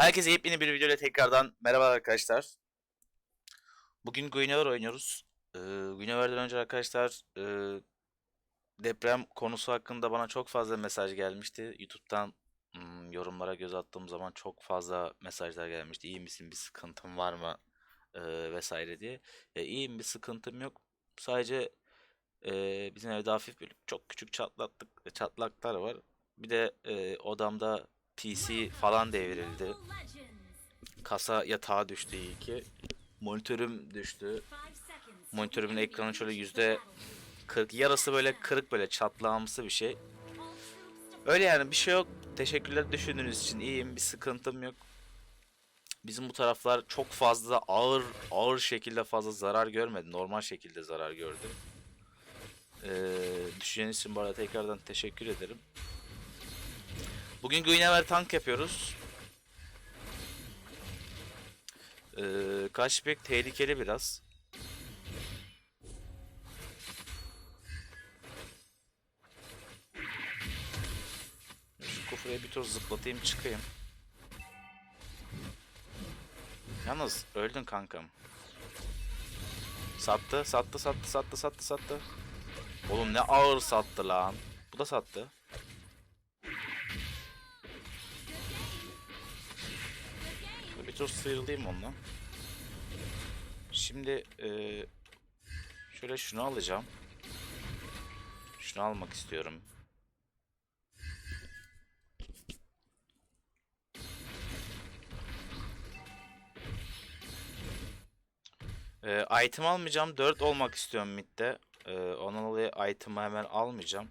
Herkese yepyeni bir videoyla tekrardan merhaba arkadaşlar. Bugün Guinevere oynuyoruz. Ee, Guinevere'den önce arkadaşlar e, deprem konusu hakkında bana çok fazla mesaj gelmişti. YouTube'dan hmm, yorumlara göz attığım zaman çok fazla mesajlar gelmişti. İyi misin, bir sıkıntın var mı e, vesaire diye. E, iyiyim, bir sıkıntım yok. Sadece e, bizim evde hafif bir çok küçük çatlaklık, çatlaklar var. Bir de e, odamda PC falan devrildi. Kasa yatağa düştü iyi ki. Monitörüm düştü. Monitörümün ekranı şöyle yüzde 40 yarısı böyle kırık böyle çatlağımsı bir şey. Öyle yani bir şey yok. Teşekkürler düşündüğünüz için iyiyim. Bir sıkıntım yok. Bizim bu taraflar çok fazla ağır ağır şekilde fazla zarar görmedi. Normal şekilde zarar gördü. Ee, düşünceniz için bu arada tekrardan teşekkür ederim. Bugün Guinevere tank yapıyoruz. Ee, karşı pek tehlikeli biraz. Şu kufraya bir tur zıplatayım çıkayım. Yalnız öldün kankam. Sattı, sattı, sattı, sattı, sattı, sattı. Oğlum ne ağır sattı lan. Bu da sattı. Tur sıyrılayım onunla. Şimdi eee, şöyle şunu alacağım. Şunu almak istiyorum. Eee item almayacağım. 4 olmak istiyorum midde. Eee ondan dolayı item'ı hemen almayacağım.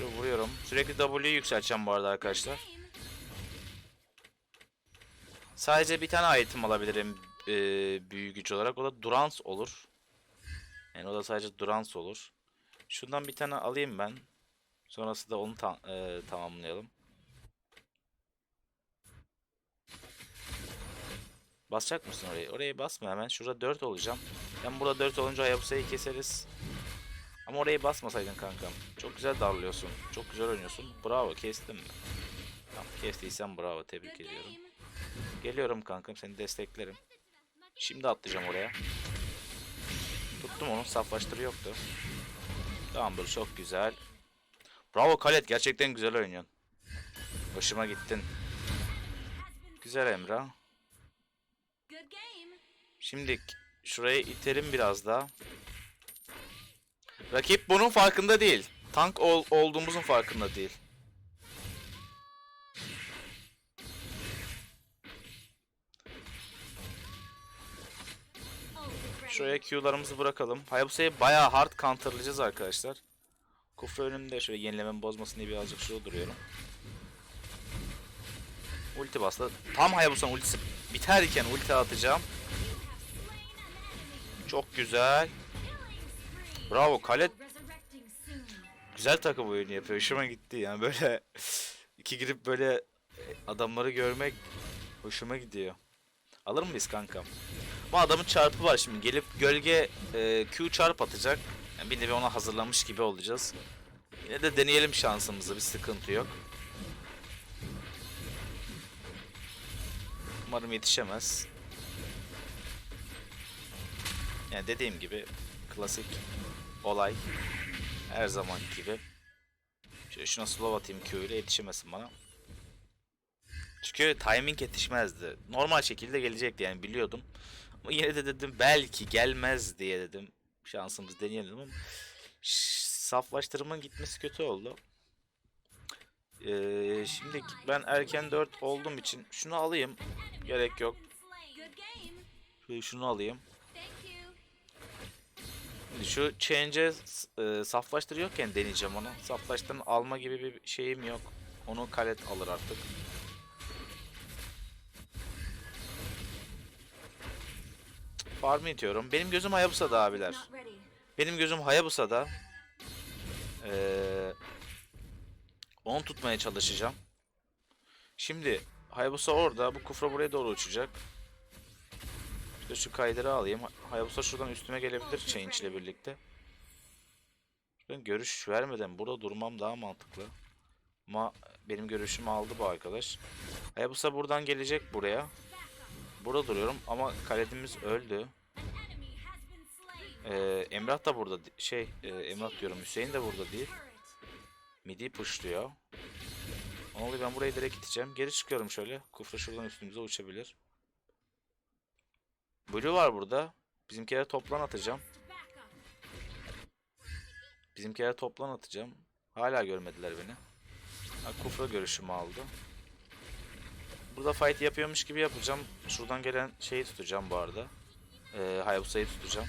Şöyle vuruyorum. Sürekli W'yu yükselteceğim bu arada arkadaşlar. Sadece bir tane item alabilirim e, büyü güç olarak. O da Durance olur. Yani o da sadece Durance olur. Şundan bir tane alayım ben. Sonrasında onu ta e, tamamlayalım. Basacak mısın orayı? Orayı basma hemen. Şurada 4 olacağım. Ben burada 4 olunca Hayabusa'yı keseriz. Ama orayı basmasaydın kankam. Çok güzel darlıyorsun. Çok güzel oynuyorsun. Bravo kestim mi? Tamam kestiysen bravo tebrik ediyorum. Geliyorum kankam seni desteklerim. Şimdi atlayacağım oraya. Tuttum onu saflaştırı yoktu. Tamamdır çok güzel. Bravo Kalet gerçekten güzel oynuyorsun. Hoşuma gittin. Güzel Emrah. Şimdi şuraya iterim biraz daha. Rakip bunun farkında değil. Tank ol- olduğumuzun farkında değil. Şuraya Q'larımızı bırakalım. Hayabusa'yı bayağı hard counterlayacağız arkadaşlar. Kufra önümde şöyle yenilememi bozmasın diye birazcık şurada duruyorum. Ulti bastı. Tam Hayabusa'nın ultisi biterken ulti atacağım. Çok güzel. Bravo Kale güzel takım oyunu yapıyor. Hoşuma gitti yani böyle iki girip böyle e, adamları görmek hoşuma gidiyor. Alır mıyız kankam? Bu adamın çarpı var şimdi. Gelip gölge e, Q çarp atacak. Yani bir nevi ona hazırlamış gibi olacağız. Yine de deneyelim şansımızı. Bir sıkıntı yok. Umarım yetişemez. Yani dediğim gibi klasik olay her zaman gibi. Şöyle şuna slow atayım Q ile yetişemesin bana. Çünkü timing yetişmezdi. Normal şekilde gelecekti yani biliyordum. Ama yine de dedim belki gelmez diye dedim. Şansımız deneyelim ama saflaştırmanın gitmesi kötü oldu. Ee, şimdi ben erken 4 olduğum için şunu alayım. Gerek yok. Şöyle şunu alayım. Şu change'e e, saflaştırıyorken deneyeceğim onu. Saflaştırın alma gibi bir şeyim yok. Onu kalet alır artık. Farm itiyorum. Benim gözüm Hayabusa'da abiler. Benim gözüm Hayabusa'da. Ee, onu tutmaya çalışacağım. Şimdi Hayabusa orada. Bu kufra buraya doğru uçacak. İşte şu kaydırı alayım. Hayabusa şuradan üstüme gelebilir change ile birlikte. Ben görüş vermeden burada durmam daha mantıklı. Ama benim görüşümü aldı bu arkadaş. Hayabusa buradan gelecek buraya. Burada duruyorum ama kaledimiz öldü. Ee, Emrah da burada şey e, Emrah diyorum Hüseyin de burada değil. Midi pushluyor. Oluyor ben burayı direkt gideceğim. Geri çıkıyorum şöyle. Kufra şuradan üstümüze uçabilir. Var burada. Bizimkileri toplan atacağım. Bizimkileri toplan atacağım. Hala görmediler beni. Ha, Kufra görüşümü aldı. Burada fight yapıyormuş gibi yapacağım. Şuradan gelen şeyi tutacağım bu arada. Ee, Hayabusa'yı tutacağım.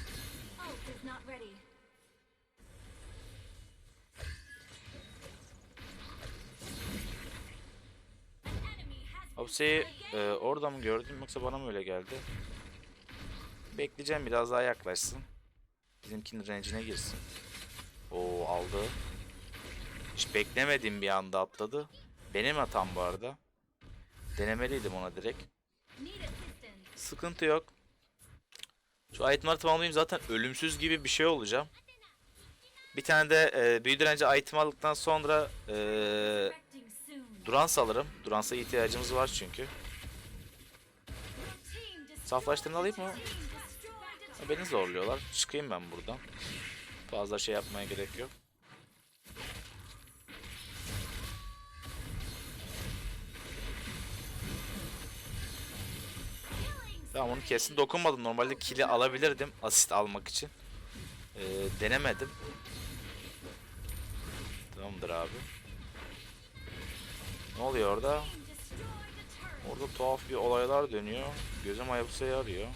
Hayabusa'yı e, orada mı gördüm yoksa bana mı öyle geldi? Bekleyeceğim biraz daha yaklaşsın. Bizimkinin range'ine girsin. Oo aldı. Hiç beklemediğim bir anda atladı. Benim hatam bu arada. Denemeliydim ona direkt. Sıkıntı yok. Şu itemları tamamlayayım zaten ölümsüz gibi bir şey olacağım. Bir tane de e, büyü direnci item aldıktan sonra e, Durans alırım. Durans'a ihtiyacımız var çünkü. Saflaştırını alayım mı? Beni zorluyorlar. Çıkayım ben buradan. Fazla şey yapmaya gerek yok. Tamam onu kesin dokunmadım. Normalde kill'i alabilirdim asist almak için. Ee, denemedim. Tamamdır abi. Ne oluyor orada? Orada tuhaf bir olaylar dönüyor. Gözüm Hayabusa'yı arıyor.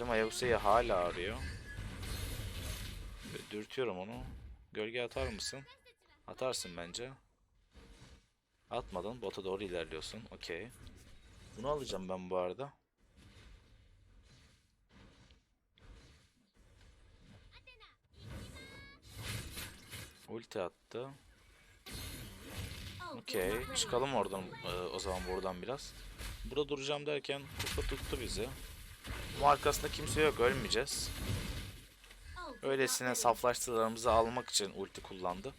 Gözüm Hayabusa'yı hala arıyor. Dürtüyorum onu. Gölge atar mısın? Atarsın bence. Atmadın. Bota doğru ilerliyorsun. Okey. Bunu alacağım ben bu arada. Ulti attı. Okey. Çıkalım oradan e, o zaman buradan biraz. Burada duracağım derken kupa tuttu bizi. Bu arkasında kimse yok. Ölmeyeceğiz. Öylesine saflaştırılarımızı almak için ulti kullandı.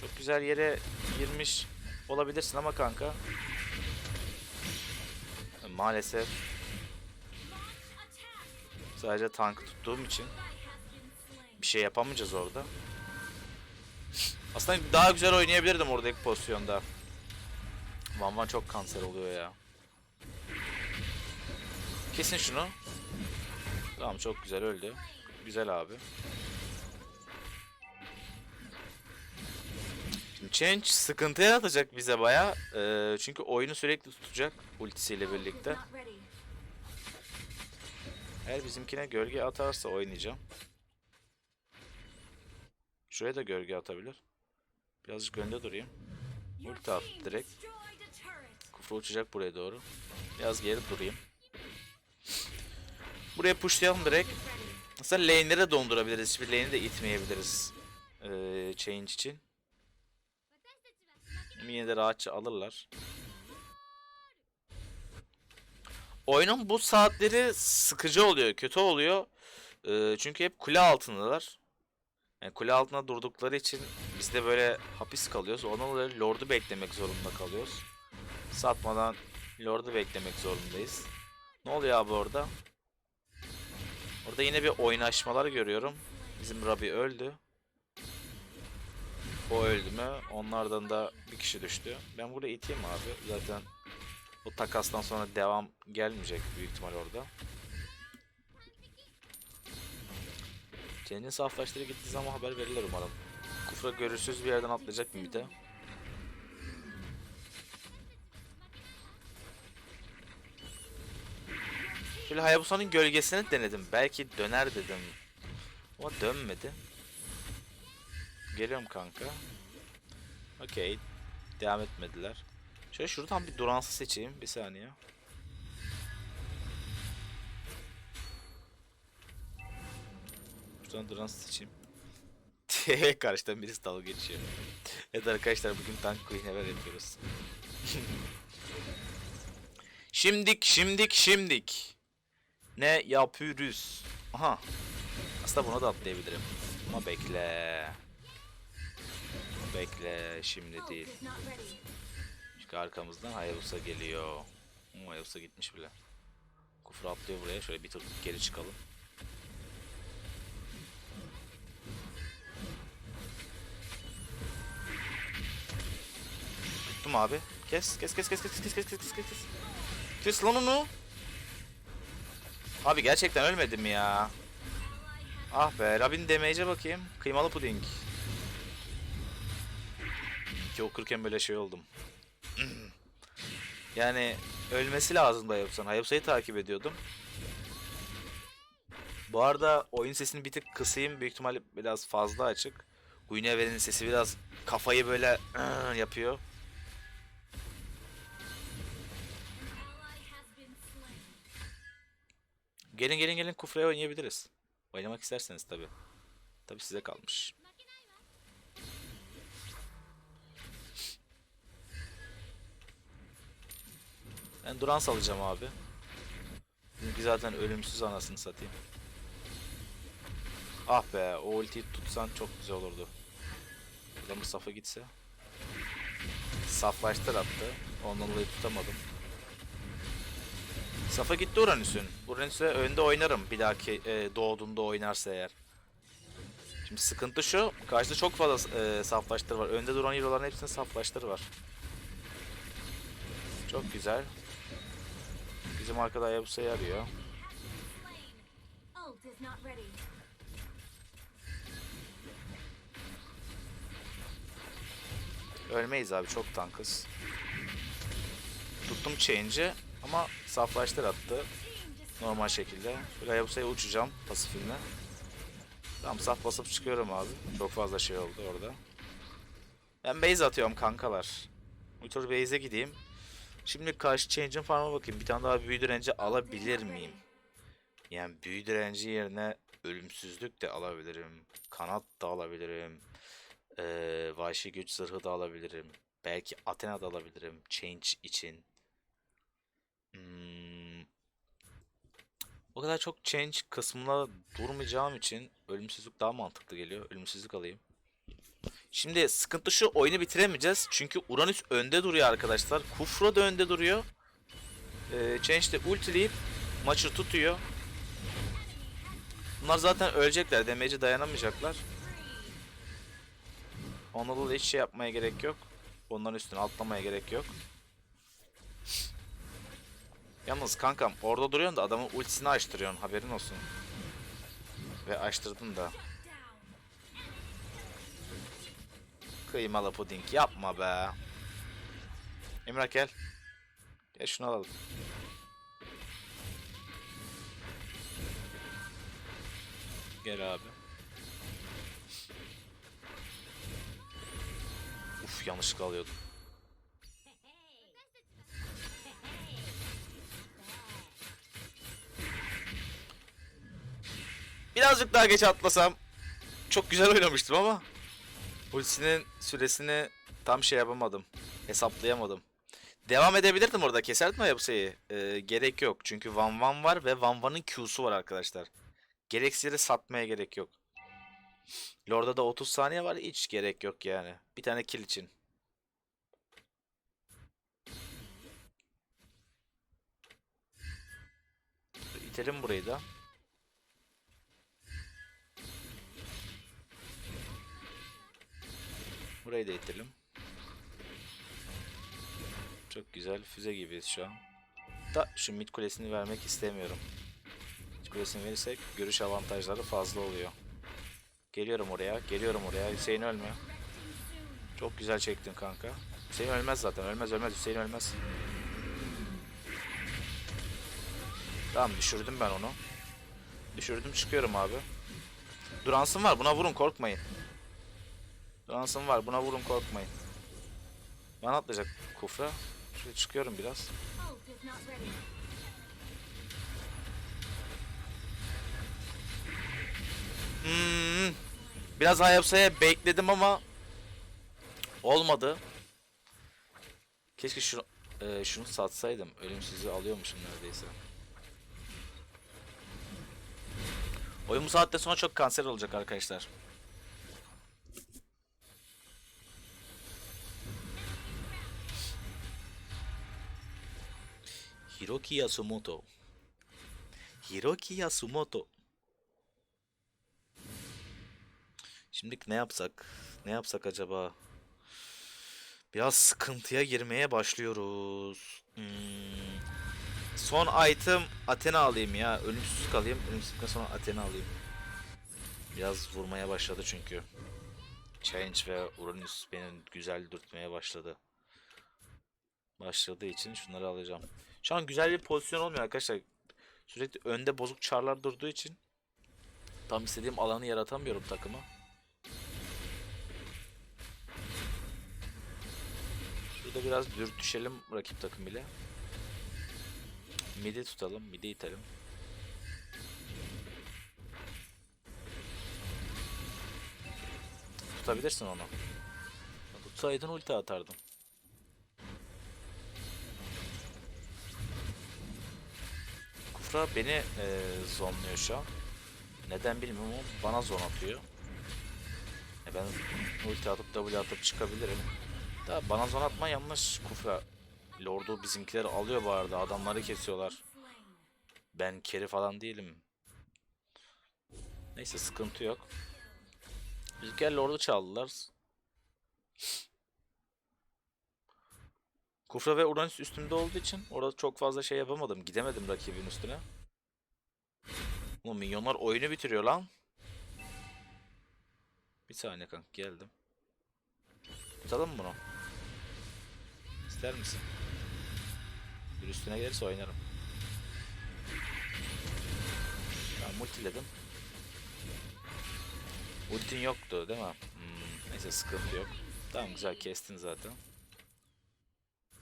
Çok güzel yere girmiş olabilirsin ama kanka. Maalesef sadece tankı tuttuğum için bir şey yapamayacağız orada. Aslında daha güzel oynayabilirdim oradaki pozisyonda. Van Van çok kanser oluyor ya. Kesin şunu. Tamam çok güzel öldü. Güzel abi. Şimdi Change sıkıntı yaratacak bize baya. Ee, çünkü oyunu sürekli tutacak ultisiyle birlikte. Eğer bizimkine gölge atarsa oynayacağım. Şuraya da gölge atabilir. Birazcık önde durayım. Ulti attı direkt. Kufra uçacak buraya doğru. Biraz geri durayım. Buraya pushlayalım direkt. Aslında lane'leri de dondurabiliriz. Hiçbir lane'i de itmeyebiliriz. Ee, change için. Yine de rahatça alırlar. Oyunun bu saatleri sıkıcı oluyor, kötü oluyor. Ee, çünkü hep kule altındalar. Yani kule altında durdukları için biz de böyle hapis kalıyoruz. Ondan dolayı Lord'u beklemek zorunda kalıyoruz. Satmadan Lord'u beklemek zorundayız. Ne oluyor abi orada? Orada yine bir oynaşmalar görüyorum. Bizim Rabi öldü. O öldü mü? Onlardan da bir kişi düştü. Ben burada iteyim abi. Zaten o takastan sonra devam gelmeyecek büyük ihtimal orada. Cennet saflaştırı gittiği zaman haber verirler umarım. Kufra görüşsüz bir yerden atlayacak mı bir de? Şöyle Hayabusa'nın gölgesini denedim. Belki döner dedim. Ama dönmedi. Geliyorum kanka. Okey. Devam etmediler. Şöyle şuradan bir duransı seçeyim. Bir saniye. Şuradan duransı seçeyim. Karşıdan birisi dalga geçiyor. evet arkadaşlar bugün tank queen neler yapıyoruz. şimdik şimdik şimdik. Ne yapıyoruz? Aha. Aslında buna da atlayabilirim. Ama bekle. Bekle şimdi değil. Çünkü arkamızdan Hayabusa geliyor. Hmm, Hayabusa gitmiş bile. Kufra atlıyor buraya. Şöyle bir tur geri çıkalım. Tuttum abi. Kes kes kes kes kes kes kes kes kes kes. Kes lan onu. Abi gerçekten ölmedim ya. Ah be Rabin damage'e bakayım. Kıymalı puding. Ki okurken böyle şey oldum. yani ölmesi lazımdı Hayabusa'nın. Hayabusa'yı takip ediyordum. Bu arada oyun sesini bir tık kısayım. Büyük ihtimalle biraz fazla açık. Guinevere'nin sesi biraz kafayı böyle yapıyor. Gelin gelin gelin Kufra'ya oynayabiliriz. Oynamak isterseniz tabi. Tabi size kalmış. Ben Duran salacağım abi. Çünkü zaten ölümsüz anasını satayım. Ah be o ultiyi tutsan çok güzel olurdu. Burada Mustafa gitse. Saflaştır attı. Ondan dolayı tutamadım. Safa gitti Uranüs'ün. Uranüs'e önde oynarım bir dahaki e, doğduğunda oynarsa eğer. Şimdi sıkıntı şu. Karşıda çok fazla e, saflaştır var. Önde duran hero'ların hepsinin saflaştır var. Çok güzel. Bizim arkada Hayabusa'yı arıyor. Ölmeyiz abi çok tankız. Tuttum change'i ama saflaştır attı. Normal şekilde. Böyle Hayabusa'ya uçacağım pasifimle. Tamam saf basıp çıkıyorum abi. Çok fazla şey oldu orada. Ben base atıyorum kankalar. Tur base'e gideyim. Şimdi karşı change'in farm'a bakayım. Bir tane daha büyü direnci alabilir miyim? Yani büyü direnci yerine ölümsüzlük de alabilirim. Kanat da alabilirim. Ee, vahşi güç zırhı da alabilirim. Belki Athena da alabilirim. Change için. Hmm. O kadar çok change kısmına durmayacağım için ölümsüzlük daha mantıklı geliyor. Ölümsüzlük alayım. Şimdi sıkıntı şu oyunu bitiremeyeceğiz. Çünkü Uranüs önde duruyor arkadaşlar. Kufra da önde duruyor. Ee, Change de ultileyip maçı tutuyor. Bunlar zaten ölecekler. Damage'e dayanamayacaklar. Onunla dolayı hiç şey yapmaya gerek yok. Onların üstüne atlamaya gerek yok. Yalnız kankam orada duruyorsun da adamın ultisini açtırıyorsun haberin olsun. Ve açtırdın da. Kıymalı puding yapma be. Emrah gel. Gel şunu alalım. Gel abi. Uf yanlışlıkla alıyordum. Birazcık daha geç atlasam çok güzel oynamıştım ama ultisinin süresini tam şey yapamadım. Hesaplayamadım. Devam edebilirdim orada. Keserdim Hayabusa'yı. Ee, gerek yok. Çünkü Van Van var ve Van Van'ın Q'su var arkadaşlar. Gereksiz satmaya gerek yok. Lord'a da 30 saniye var. Hiç gerek yok yani. Bir tane kill için. İtelim burayı da. Burayı da itelim. Çok güzel. Füze gibiyiz şu an. Da şu mid kulesini vermek istemiyorum. Mid kulesini verirsek görüş avantajları fazla oluyor. Geliyorum oraya. Geliyorum oraya. Hüseyin ölme. Çok güzel çektin kanka. Hüseyin ölmez zaten. Ölmez ölmez. Hüseyin ölmez. Tamam düşürdüm ben onu. Düşürdüm çıkıyorum abi. Duransın var. Buna vurun korkmayın. Duransın var. Buna vurun korkmayın. Bana atlayacak kufra. Şöyle çıkıyorum biraz. Hmm. Biraz Hayabusa'ya bekledim ama olmadı. Keşke şunu e, şunu satsaydım. Ölümsüzlüğü alıyormuşum neredeyse. Oyun bu saatte sonra çok kanser olacak arkadaşlar. Hiroki Yasumoto. Hiroki Yasumoto. Şimdi ne yapsak? Ne yapsak acaba? Biraz sıkıntıya girmeye başlıyoruz. Hmm. Son item Athena alayım ya. Ölümsüzlük alayım. Ölümsüzlükten sonra Athena alayım. Biraz vurmaya başladı çünkü. Change ve Uranüs beni güzel dürtmeye başladı. Başladığı için şunları alacağım. Şu an güzel bir pozisyon olmuyor arkadaşlar. Sürekli önde bozuk çarlar durduğu için tam istediğim alanı yaratamıyorum takıma. Şurada biraz dürtüşelim rakip takım ile. Midi tutalım, midi itelim. Tutabilirsin onu. Tutsaydın ulti atardım. Kufra beni eee zonluyor şu an. Neden bilmiyorum ama bana zon atıyor. E ben ulti atıp W atıp çıkabilirim. Da bana zon atma yanlış Kufra. Lord'u bizimkiler alıyor bu arada. Adamları kesiyorlar. Ben keri falan değilim. Neyse sıkıntı yok. Bizimkiler Lord'u çaldılar. Kufra ve Uranüs üstümde olduğu için orada çok fazla şey yapamadım. Gidemedim rakibin üstüne. Oğlum minyonlar oyunu bitiriyor lan. Bir saniye kanka geldim. Tutalım mı bunu? İster misin? Bir üstüne gelirse oynarım. Ben multiledim. Ultin yoktu değil mi? Hmm, neyse sıkıntı yok. Tamam güzel kestin zaten.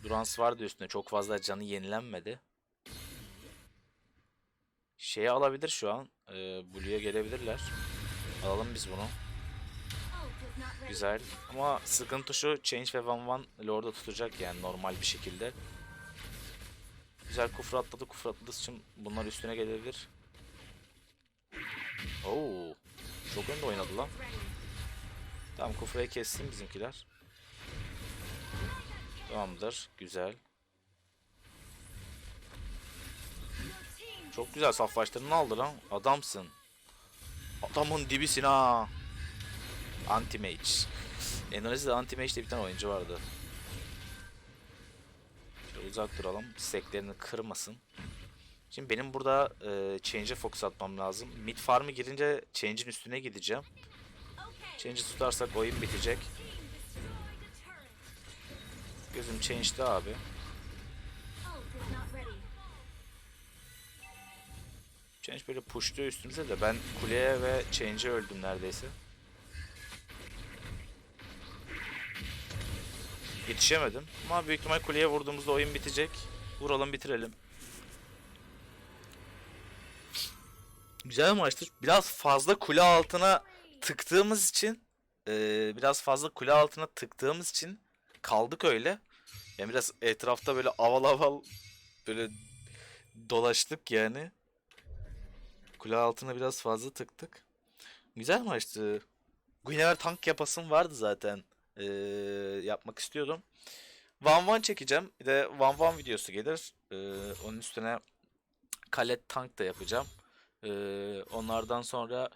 Durans vardı üstüne. Çok fazla canı yenilenmedi. Şeyi alabilir şu an. Ee, Blue'ya gelebilirler. Alalım biz bunu. Güzel. Ama sıkıntı şu. Change ve Van Van Lord'a tutacak yani normal bir şekilde. Güzel kufra atladı. Kufra atladığı için bunlar üstüne gelebilir. Oo. Çok önde oynadı lan. Tamam kufrayı kessin bizimkiler. Tamamdır. Güzel. Çok güzel saflaştırını aldı lan. Adamsın. Adamın dibisin ha. Anti-Mage. Endonezya'da Anti-Mage diye bir tane oyuncu vardı. Şöyle uzak duralım. Steklerini kırmasın. Şimdi benim burada e, Change'e fokus atmam lazım. Mid farm'ı girince Change'in üstüne gideceğim. Change'i tutarsak oyun bitecek. Gözüm Change'de abi. Change böyle pushluyor üstümüze de ben kuleye ve Change'e öldüm neredeyse. Yetişemedim ama büyük ihtimal kuleye vurduğumuzda oyun bitecek. Vuralım bitirelim. Güzel maçtır. Biraz fazla kule altına tıktığımız için eee, biraz fazla kule altına tıktığımız için kaldık öyle. Yani biraz etrafta böyle aval aval böyle dolaştık yani. Kule altına biraz fazla tıktık. Güzel maçtı. Guinevere tank yapasım vardı zaten. Ee, yapmak istiyordum. Van Van çekeceğim. Bir de Van Van videosu gelir. Ee, onun üstüne Kalet tank da yapacağım. Ee, onlardan sonra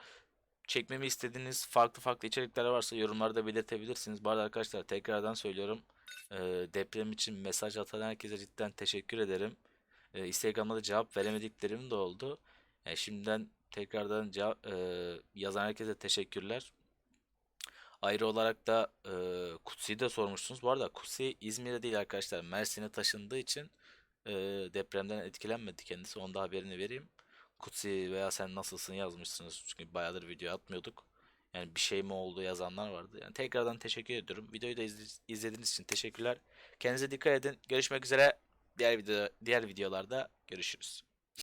çekmemi istediğiniz farklı farklı içerikler varsa yorumlarda belirtebilirsiniz. Bu arada arkadaşlar tekrardan söylüyorum. Ee, deprem için mesaj atan herkese cidden teşekkür ederim. Ee, Instagram'da da cevap veremediklerim de oldu. Yani şimdiden tekrardan cevap, e, yazan herkese teşekkürler. Ayrı olarak da e, Kutsi'yi de sormuşsunuz. Bu arada Kutsi İzmir'de değil arkadaşlar. Mersin'e taşındığı için e, depremden etkilenmedi kendisi. Onda haberini vereyim. Kutsi veya sen nasılsın yazmışsınız. Çünkü bayağıdır video atmıyorduk. Yani bir şey mi oldu yazanlar vardı. Yani tekrardan teşekkür ediyorum. Videoyu da izle- izlediğiniz için teşekkürler. Kendinize dikkat edin. Görüşmek üzere. Diğer video diğer videolarda görüşürüz.